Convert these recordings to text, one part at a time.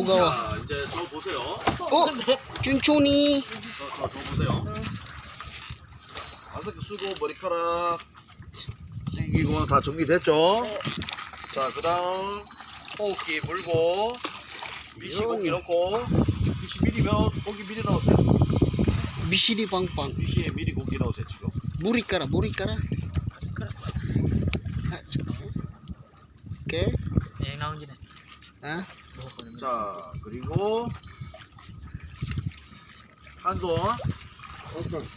Bugaw. 자, 이제 저 보세요. Oh, 춘춘이. 저, 저, 저 보세요. 마스크 쓰고 머리카락 튀기고 다 정리됐죠? 자, 그 다음 호흡기 물고 미시 고기 넣고 미시 미리 몇 고기 미리 넣으세요. Bisiri pangpang. 미시에 미리 고기 넣으세요 지금. Na. Ah, tsaka. Okay. Yang naon dyan eh. Ha? 자 그리고 한손.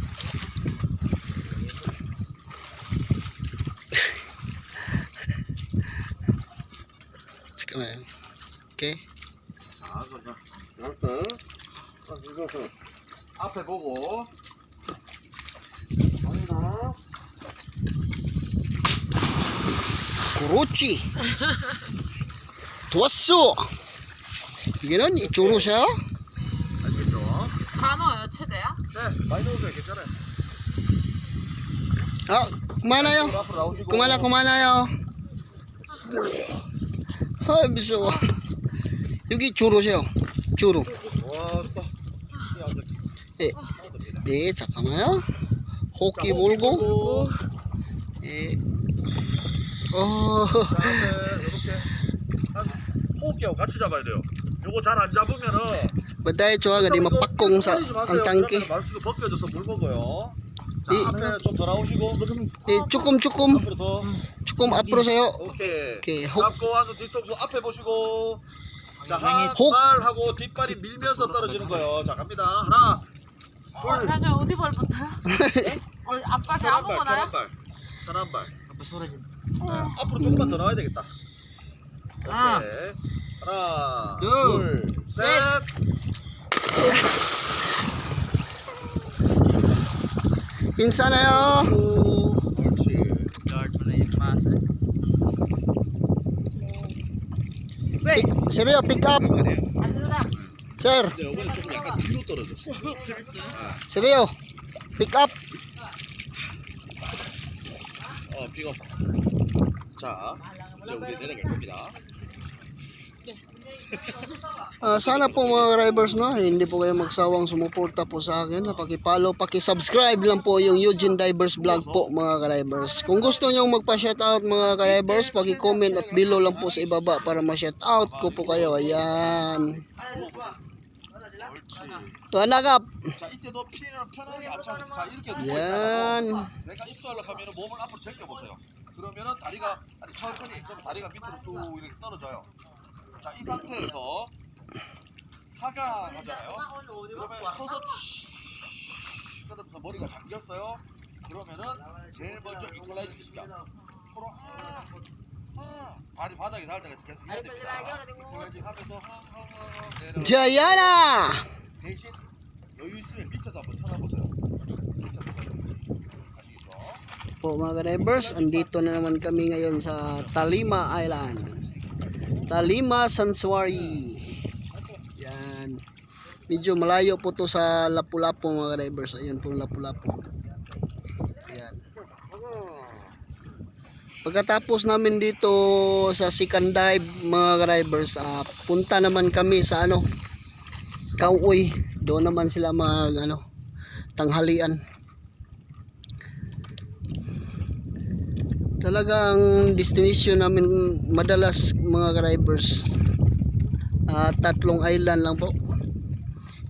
잠깐만요. 오케이. 자손 자. 앞에 보고. 그렇지. 좋았어 이게는 이쪽으로 오세요. 다 넣어요 최대야? 네, 많이 넣어도 괜찮아요. 아, 그만해요. 그만해, 그만해요. 아, 무서워. 여기 주로 오세요. 주로. 예, 네, 잠깐만요. 호기 몰고. 예. 어. 네, 호흡기하고 같이 잡아야 돼요. 요거 잘 안 잡으면은 cho di mapakong sa ang tangke. 마스크 벗겨져서 물 먹어요. 자, 이- 앞에 좀더 나오시고. Eh, cukum cukum, 앞으로 더. cukum apro sayo. 오케이. 오케이, 혹. 잡고 한손 뒤통수 앞에 보시고. 자, 혹. 한발하고 뒷발이 밀면서 떨어지는 거예요. 자, 갑니다. 하나, 둘, 다시 어디 발부터요? 어, 앞발 다 편한 발, 아무거나요? 편한 발. 편한 발. 앞으로 조금만 더 나와야 되겠다. 아. 오케이. 하나, 둘, 둘 셋. 인싸네요. 세배요 픽업. 셀. 세배요 픽업. 아. 어 픽업. 자, 이제 우리 내려갈 겁니다. Ah, sana po mga drivers no, hindi po kayo magsawang sumuporta po sa akin. Paki-follow, paki-subscribe lang po yung Eugene Divers Vlog po mga drivers. Kung gusto niyo magpa-shoutout mga drivers, paki-comment at below lang po sa ibaba para ma-shoutout ko po kayo. Ayan. Panagap. 자, 이때도 피는 편하게 앞차게. 자, 이렇게 누워 Yan. 있다가 내가 입수하려고 하면 몸을 앞으로 제껴보세요. 그러면은 다리가, 아니, 천천히, 그럼 다리가 밑으로 뚝 이렇게 떨어져요. 자, 이 상태에서 하강 하잖아요. 그러면 서서 치- 그러면서 머리가 잠겼어요. 그러면은 제일 먼저 이퀄라이징 시켜. 코로 하, 하. 다리 바닥에 닿을 때까지 계속 해야 됩니다. 이퀄라이징 하면서 하, 하, 하, 내려. Jayana. 대신 여유 있으면 밑에도 한번 쳐다보세요. 밑에 보세요. 아시겠죠? Po mga drivers, andito na naman kami ngayon sa Talima Island. Talima Sanctuary. Yan. Medyo malayo po to sa Lapu-Lapu mga drivers. Ayun po Lapu-Lapu. Yan. Pagkatapos namin dito sa second dive mga drivers, ah, punta naman kami sa ano, Kauoy. Doon naman sila mag ano, tanghalian. Talagang destination namin madalas mga drivers. Ah, tatlong island lang po.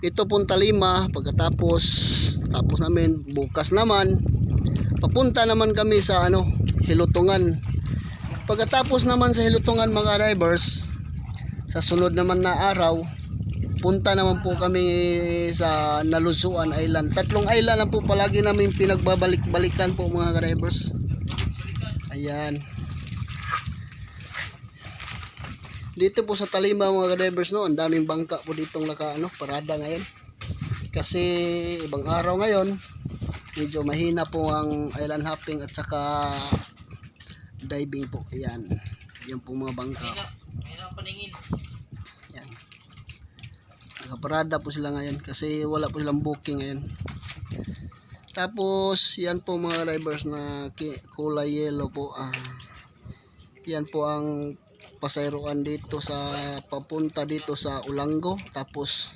Ito punta lima pagkatapos tapos namin bukas naman. Papunta naman kami sa ano hilutungan. Pagkatapos naman sa hilutungan mga drivers sa sunod naman na araw punta naman po kami sa Nalusuan Island. Tatlong island lang po palagi namin pinagbabalik-balikan po mga drivers Ayan. Dito po sa Talima mga drivers no, ang daming bangka po ditong naka ano, parada ngayon. Kasi ibang araw ngayon, medyo mahina po ang island hopping at saka diving po. Ayan. Yan po mga bangka. May na paningin. Yan. Nakaparada po sila ngayon kasi wala po silang booking ngayon. Tapos, yan po mga drivers na kulay yellow po. Ah, yan po ang pasayroan dito sa papunta dito sa Ulango tapos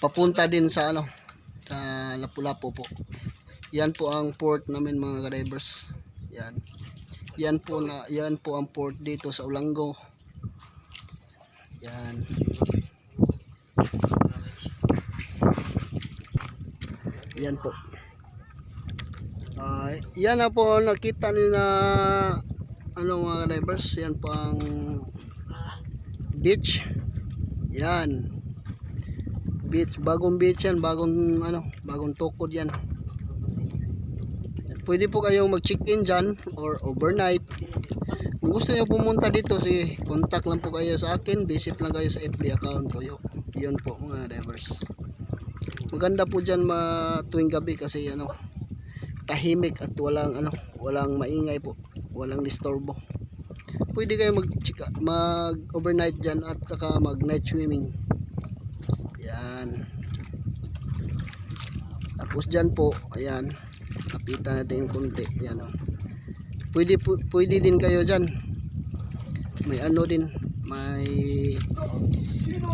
papunta din sa ano sa Lapu-Lapu po. Yan po ang port namin mga drivers. Yan. Yan po na yan po ang port dito sa Ulango. Yan. Yan po. Ah, yan na po nakita niyo na ano mga drivers, yan po ang beach. Yan. Beach, bagong beach yan, bagong ano, bagong tukod yan. Pwede po kayong mag-check-in dyan or overnight. Kung gusto niyo pumunta dito, si contact lang po kayo sa akin, visit lang kayo sa FB account ko. Yun po mga drivers. Maganda po dyan ma tuwing gabi kasi ano, tahimik at walang ano, walang maingay po, walang disturbo. Pwede kayo mag mag overnight diyan at saka mag night swimming. Yan. Tapos diyan po, ayan. Kapitan natin yung konti, yan. Pwede pwede din kayo diyan. May ano din, may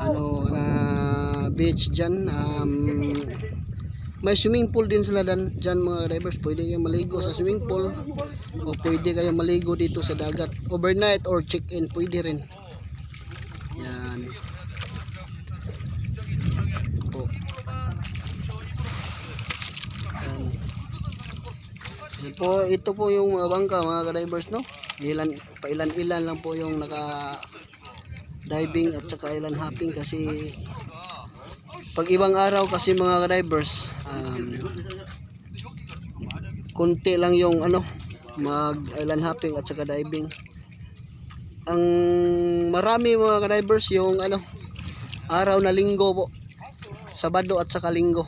ano na beach diyan um, may swimming pool din sila dan, dyan mga drivers. Pwede kayo maligo sa swimming pool o pwede kayo maligo dito sa dagat. Overnight or check-in, pwede rin. Yan. Po. Yan. Po, ito po yung mga bangka mga drivers no. Ilan, pailan-ilan lang po yung naka diving at saka ilan hopping kasi pag ibang araw kasi mga drivers um, konti lang yung ano mag island hopping at saka diving. Ang marami mga drivers yung ano araw na linggo po. Sabado at saka linggo.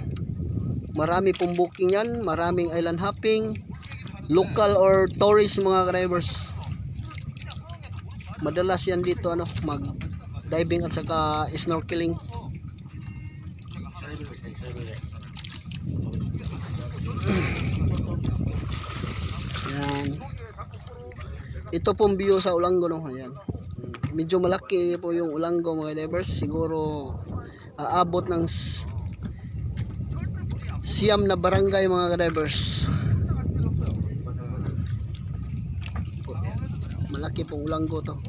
Marami pong booking yan maraming island hopping local or tourist mga drivers. Madalas yan dito ano mag diving at saka snorkeling Yan. Ito pong view sa Ulango no. Ayan. Mm, Medyo malaki po yung Ulango mga divers. Siguro aabot ng siyam na barangay mga divers. Malaki pong Ulango to.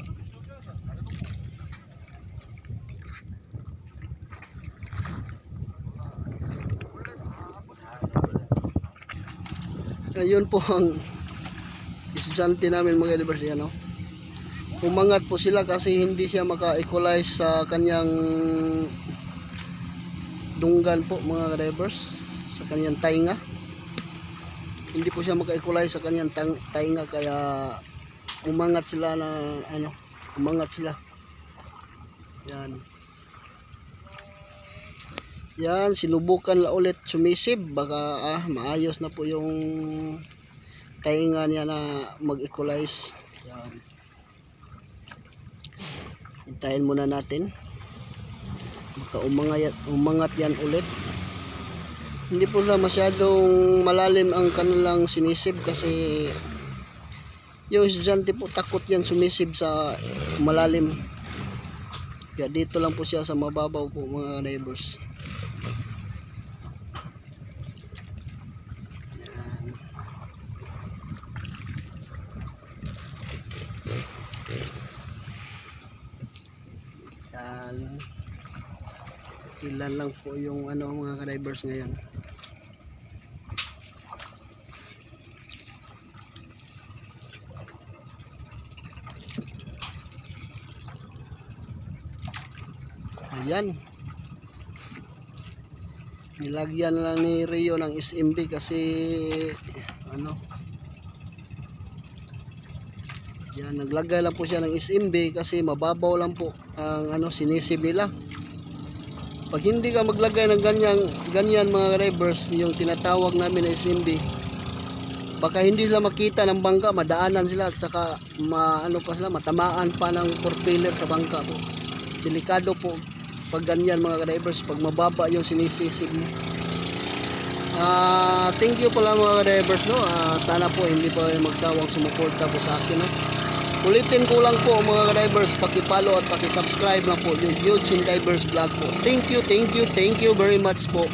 Ayun po ang estudyante namin mga university ano. Umangat po sila kasi hindi siya maka-equalize sa kanyang dunggan po mga drivers sa kanyang tainga. Hindi po siya maka-equalize sa kanyang tainga kaya umangat sila na ano, umangat sila. Yan. Yan, sinubukan la ulit sumisib. Baka ah, maayos na po yung tainga niya na mag-equalize. Yan. Hintayin muna natin. Baka umangat, yan ulit. Hindi po na masyadong malalim ang kanilang sinisib kasi yung estudyante po takot yan sumisib sa malalim. Kaya dito lang po siya sa mababaw po mga neighbors. Yan. Ilan lang po yung ano mga ka-divers ngayon. Ayan. Nilagyan lang ni Rio ng SMB kasi ano yan, naglagay lang po siya ng SMB kasi mababaw lang po ang ano sinisib nila. Pag hindi ka maglagay ng ganyan, ganyan mga drivers, yung tinatawag namin na SMB, baka hindi sila makita ng bangka, madaanan sila at saka ma, ano pa sila, matamaan pa ng propeller sa bangka po. Delikado po pag ganyan mga drivers, pag mababa yung sinisisib mo. Ah, thank you pala mga drivers no. Ah, sana po hindi po magsawang sumuporta po sa akin no Ulitin ko lang po mga ka-divers, paki-follow at paki-subscribe lang po yung YouTube Divers Vlog po. Thank you, thank you, thank you very much po.